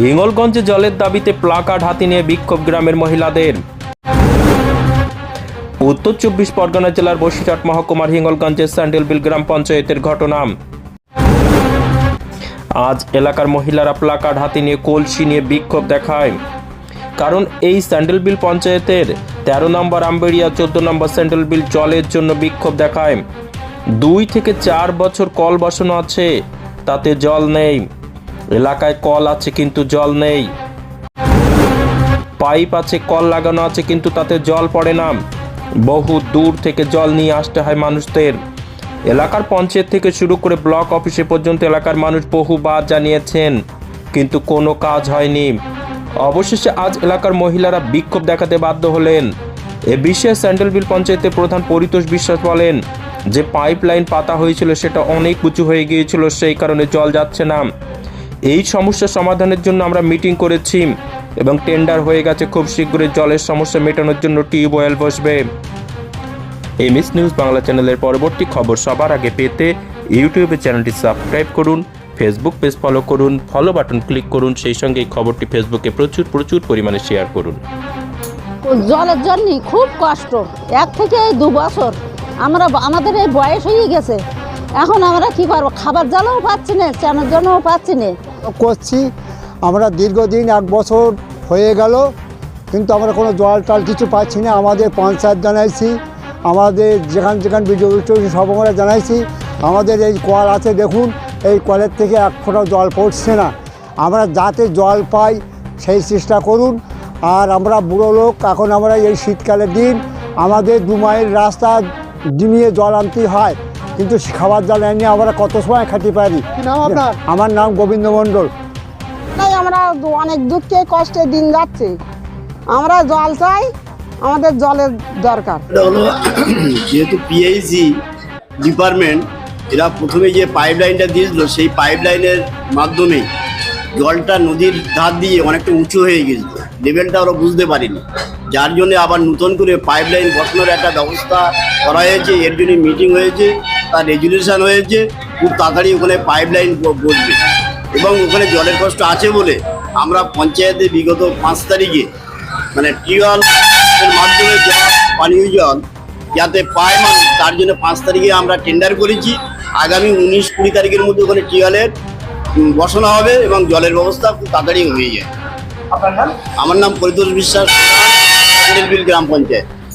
হিঙ্গলগঞ্জে জলের দাবিতে প্লাকার্ড হাতি নিয়ে বিক্ষোভ গ্রামের মহিলাদের। উত্তর চব্বিশ পরগনা জেলার বসিরহাট মহকুমার হিঙ্গলগঞ্জের স্যান্ডেলবিল গ্রাম পঞ্চায়েতের ঘটনা। আজ এলাকার মহিলারা প্লাকার্ড হাতে নিয়ে কলসি নিয়ে বিক্ষোভ দেখায়। কারণ এই স্যান্ডেলবিল পঞ্চায়েতের তেরো নম্বর আম্বেরিয়া চোদ্দ নম্বর স্যান্ডেলবিল জলের জন্য বিক্ষোভ দেখায়। দুই থেকে চার বছর কল বসানো আছে, তাতে জল নেই। এলাকায় কল আছে কিন্তু জল নেই। পাইপ আছে, কল লাগানো আছে কিন্তু তাতে জল পড়ে না। বহু দূর থেকে জল নিয়ে আসতে হয় মানুষদের। এলাকার পঞ্চায়েত থেকে শুরু করে ব্লক অফিসে পর্যন্ত এলাকার মানুষ বহুবার জানিয়েছেন, কিন্তু কোনো কাজ হয়নি। অবশেষে আজ এলাকার মহিলারা বিক্ষোভ দেখাতে বাধ্য হলেন। এ বিষয়ে স্যান্ডেলবিল পঞ্চায়েতের প্রধান পরিতোষ বিশ্বাস বলেন, যে পাইপ লাইন পাতা হয়েছিল সেটা অনেক উঁচু হয়ে গিয়েছিল, সেই কারণে জল যাচ্ছে না। এই সমস্যা সমাধানের জন্য আমরা মিটিং করেছি এবং টেন্ডার হয়ে গেছে খুব শীঘ্রই। জলের সমস্যা মেটানোর জন্য টিউবওয়েল বসবে। এমএস নিউজ বাংলা চ্যানেলের পরবর্তী খবর সবার আগে পেতে ইউটিউবে চ্যানেলটি সাবস্ক্রাইব করুন ফেসবুক পেজ ফলো করুন ফলো বাটন ক্লিক করুন, সেই সঙ্গে এই খবরটি ফেসবুকে প্রচুর প্রচুর পরিমাণে শেয়ার করুন। জলের জন্য খুব কষ্ট। এক থেকে দু বছর। আমরা আমাদের এই বয়স হয়ে গেছে। এখন আমরা কি করব খাবার জলও পাচ্ছি না, চানোর জন্যও পাচ্ছি না। করছি। আমরা দীর্ঘদিন এক বছর হয়ে গেল, কিন্তু আমরা কোনো জল টল কিছু পাচ্ছি না। আমাদের পঞ্চায়েত জানাইছি, আমাদের যেখান যেখান বিডিও সব আমরা জানাইছি, আমাদের এই কল আছে দেখুন, এই কলের থেকে এক ফোঁটা জল পড়ছে না। আমরা যাতে জল পাই সেই চেষ্টা করুন। আর আমরা বুড়ো লোক, এখন আমরা এই শীতকালের দিন, আমাদের দু মাইল রাস্তা ডিমিয়ে জল আনতে হয়। কিন্তু খাবার জল এনে আমরা কত সময় খাটি পারি? আমার নাম গোবিন্দ মণ্ডল। তাই আমরা অনেক দুঃখে কষ্টে দিন যাচ্ছে। আমরা জল চাই আমাদের জলের দরকার। এটা হলো যেহেতু পিএইচি ডিপার্টমেন্ট এরা প্রথমে যে পাইপ লাইনটা দিয়েছিল সেই পাইপ লাইনের মাধ্যমে জলটা নদীর ধার দিয়ে অনেকটা উঁচু হয়ে গেছিল। লেভেলটা ওরা বুঝতে পারিনি। যার জন্য আবার নতুন করে পাইপ লাইন বসানোর একটা ব্যবস্থা করা হয়েছে। এর জন্য মিটিং হয়েছে। তার রেজুলেশন হয়েছে খুব তাড়াতাড়ি ওখানে পাইপ লাইন বসবে। এবং ওখানে জলের কষ্ট আছে বলে আমরা পঞ্চায়েতে বিগত পাঁচ তারিখে মানে টিউবওয়েল এর মাধ্যমে পানীয় জল যাতে পায় মানুষ তার জন্য পাঁচ তারিখে আমরা টেন্ডার করেছি। আগামী উনিশ কুড়ি তারিখের মধ্যে ওখানে টিউবওয়েলের বসানো হবে এবং জলের ব্যবস্থা খুব তাড়াতাড়ি হয়ে যায়। আমার নাম পরিতোষ বিশ্বাস বিল গ্রাম পঞ্চায়েত।